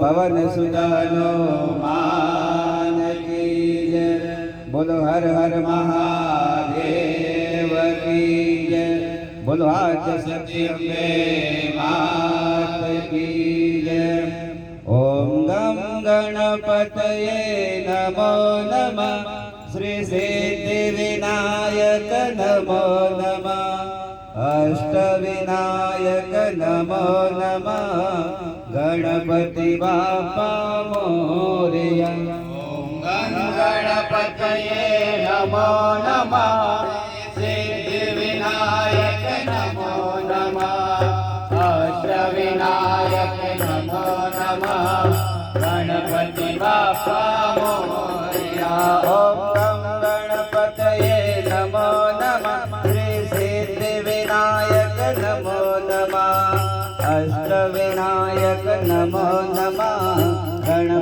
પવન સુદાનો માન કી જય. બોલો હર હર મહાદેવ કી જય. બોલો આજ સત્યમે માત કી જય. ઓમ ગમ ગણપતયે નમો નમ. શ્રી સિદ્ધિ વિનાયક નમો નમ. અષ્ટ વિનાયક નમો નમઃ. ગણપતિ બાપા મોરયા ઓમ ગણપતયે નમો નમઃ સિદ્ધિ વિનાયક નમો નમઃ બાપા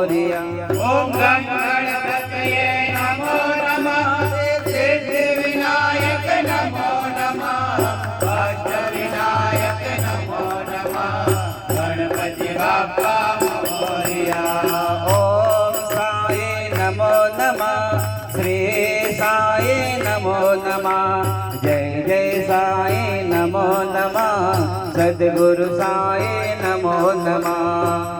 મોરિયા ઓમ ગણ ગણપતયે નમો નમઃ સિદ્ધ વિનાયક નમો નમઃ અષ્ટ વિનાયક નમો નમઃ ગણપતિ બાપા મોરિયા સદગુરુ સાંએ નમો નમઃ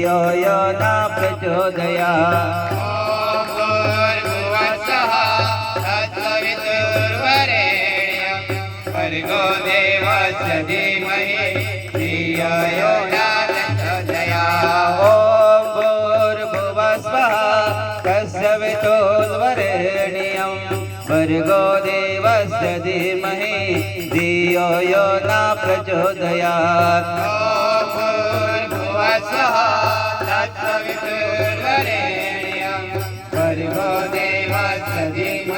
धियोयन प्रचोदया भर्गो देवस्य धीमहि धियो भर्गो देवस्य धीमहि धियो यो न प्रचोदयात्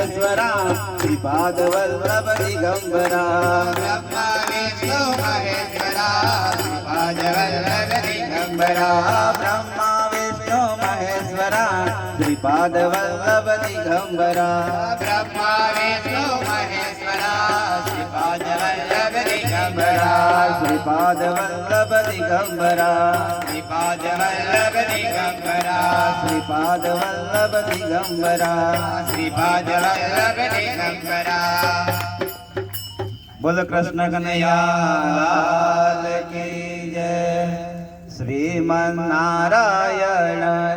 મહેશ્વરા શ્રીપાદ વલ્લભ દિગંબરા બ્રહ્મા વિષ્ણુ મહેશ્વરા શ્રીપાદ વલ્લભ દિગંબરા બ્રહ્મા વિષ્ણુ મહેશ્વરા શ્રીપાદ વલ્લભ દિગંબરા શ્રીપાદ વલ્લભ દિગંબરા શ્રીપાદ વલ્લભ દિગંબરા શ્રીપાદ વલ્લભ દિગંબરા શ્રીપાદ વલ્લભ દિગંબરા બોલો કૃષ્ણ કનૈયાલાલ જય. શ્રીમન નારાયણ.